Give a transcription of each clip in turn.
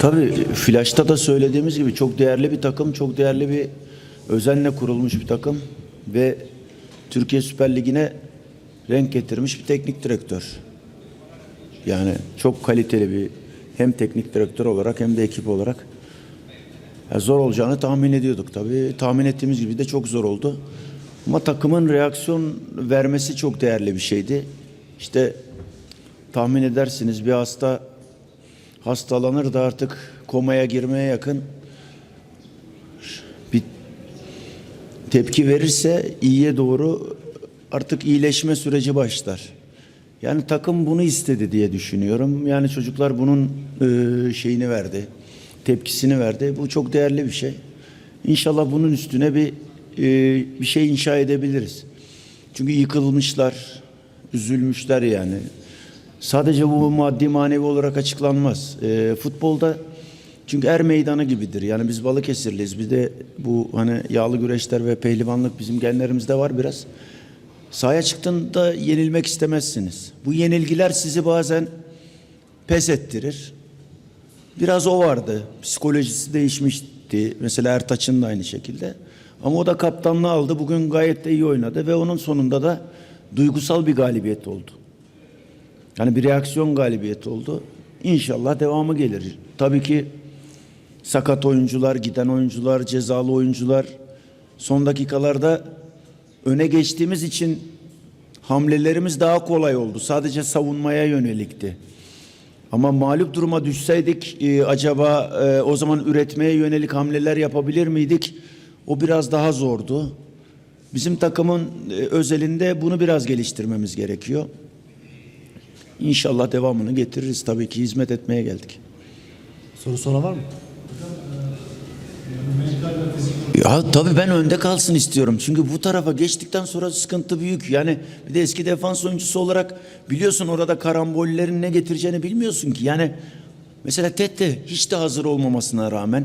Tabii Flaş'ta da söylediğimiz gibi çok değerli bir takım, çok değerli bir özenle kurulmuş bir takım ve Türkiye Süper Ligi'ne renk getirmiş bir teknik direktör. Yani çok kaliteli bir hem teknik direktör olarak hem de ekip olarak ya zor olacağını tahmin ediyorduk tabii. Tahmin ettiğimiz gibi de çok zor oldu. Ama takımın reaksiyon vermesi çok değerli bir şeydi. İşte tahmin edersiniz bir hasta hastalanır da artık komaya girmeye yakın bir tepki verirse iyiye doğru artık iyileşme süreci başlar. Yani takım bunu istedi diye düşünüyorum. Yani çocuklar bunun e, şeyini verdi, tepkisini verdi. Bu çok değerli bir şey. İnşallah bunun üstüne bir e, bir şey inşa edebiliriz. Çünkü yıkılmışlar, üzülmüşler yani. Sadece bu maddi manevi olarak açıklanmaz. E, futbolda çünkü er meydanı gibidir. Yani biz Balıkesirliyiz. Bir de bu hani yağlı güreşler ve pehlivanlık bizim genlerimizde var biraz. Sahaya çıktığında yenilmek istemezsiniz. Bu yenilgiler sizi bazen pes ettirir. Biraz o vardı. Psikolojisi değişmişti. Mesela Ertaç'ın da aynı şekilde. Ama o da kaptanlığı aldı. Bugün gayet de iyi oynadı ve onun sonunda da duygusal bir galibiyet oldu. Yani bir reaksiyon galibiyeti oldu. İnşallah devamı gelir. Tabii ki sakat oyuncular, giden oyuncular, cezalı oyuncular son dakikalarda öne geçtiğimiz için hamlelerimiz daha kolay oldu. Sadece savunmaya yönelikti. Ama mağlup duruma düşseydik e, acaba e, o zaman üretmeye yönelik hamleler yapabilir miydik? O biraz daha zordu. Bizim takımın e, özelinde bunu biraz geliştirmemiz gerekiyor. İnşallah devamını getiririz. Tabii ki hizmet etmeye geldik. Soru soran var mı? Ya tabii ben önde kalsın istiyorum. Çünkü bu tarafa geçtikten sonra sıkıntı büyük. Yani bir de eski defans oyuncusu olarak biliyorsun orada karambollerin ne getireceğini bilmiyorsun ki. Yani mesela Tete hiç de hazır olmamasına rağmen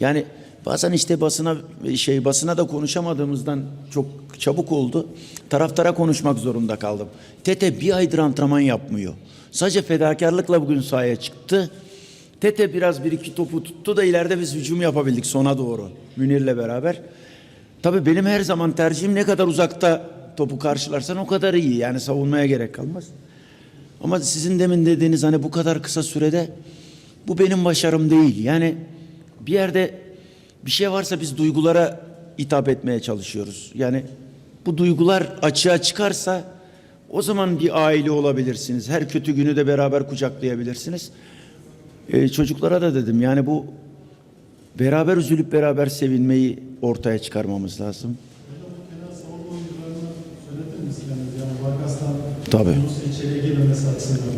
yani bazen işte basına şey basına da konuşamadığımızdan çok çabuk oldu. Taraftara konuşmak zorunda kaldım. Tete bir aydır antrenman yapmıyor. Sadece fedakarlıkla bugün sahaya çıktı. Tete biraz bir iki topu tuttu da ileride biz hücum yapabildik sona doğru Münir'le beraber. Tabii benim her zaman tercihim ne kadar uzakta topu karşılarsan o kadar iyi. Yani savunmaya gerek kalmaz. Ama sizin demin dediğiniz hani bu kadar kısa sürede bu benim başarım değil. Yani bir yerde bir şey varsa biz duygulara hitap etmeye çalışıyoruz. Yani bu duygular açığa çıkarsa o zaman bir aile olabilirsiniz. Her kötü günü de beraber kucaklayabilirsiniz. Ee, çocuklara da dedim yani bu beraber üzülüp beraber sevinmeyi ortaya çıkarmamız lazım. Tabii.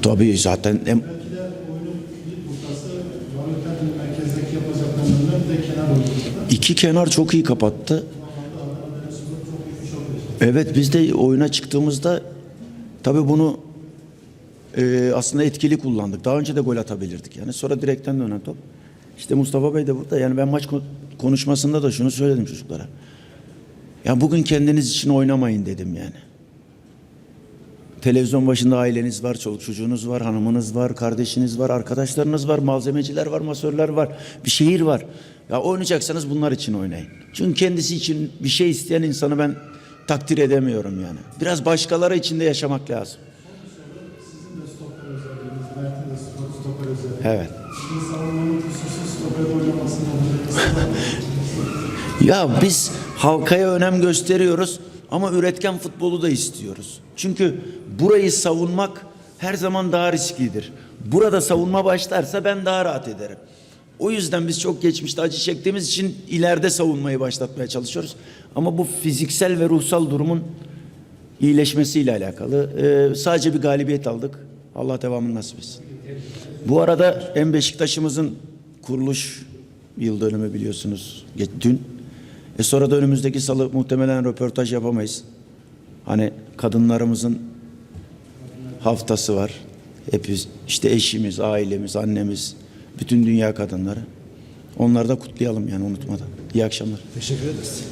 Tabii zaten iki kenar çok iyi kapattı. Evet biz de oyuna çıktığımızda tabii bunu e, aslında etkili kullandık. Daha önce de gol atabilirdik. Yani sonra direkten dönen top. İşte Mustafa Bey de burada. Yani ben maç ko- konuşmasında da şunu söyledim çocuklara. Ya bugün kendiniz için oynamayın dedim yani. Televizyon başında aileniz var, çoluk çocuğunuz var, hanımınız var, kardeşiniz var, arkadaşlarınız var, malzemeciler var, masörler var, bir şehir var. Ya oynayacaksanız bunlar için oynayın. Çünkü kendisi için bir şey isteyen insanı ben takdir edemiyorum yani. Biraz başkaları için de yaşamak lazım. Sizin de stoper özelliğiniz, stoper, stoper. Evet. Sizin savunmanın kusursuz oynamasını Ya biz halkaya önem gösteriyoruz ama üretken futbolu da istiyoruz. Çünkü burayı savunmak her zaman daha risklidir. Burada savunma başlarsa ben daha rahat ederim. O yüzden biz çok geçmişte acı çektiğimiz için ileride savunmayı başlatmaya çalışıyoruz. Ama bu fiziksel ve ruhsal durumun iyileşmesiyle alakalı. Ee, sadece bir galibiyet aldık. Allah devamını nasip etsin. Bu arada hem Beşiktaş'ımızın kuruluş yıl dönümü biliyorsunuz dün. E sonra da önümüzdeki salı muhtemelen röportaj yapamayız. Hani kadınlarımızın haftası var. Hepimiz işte eşimiz, ailemiz, annemiz, bütün dünya kadınları. Onları da kutlayalım yani unutmadan. İyi akşamlar. Teşekkür ederiz.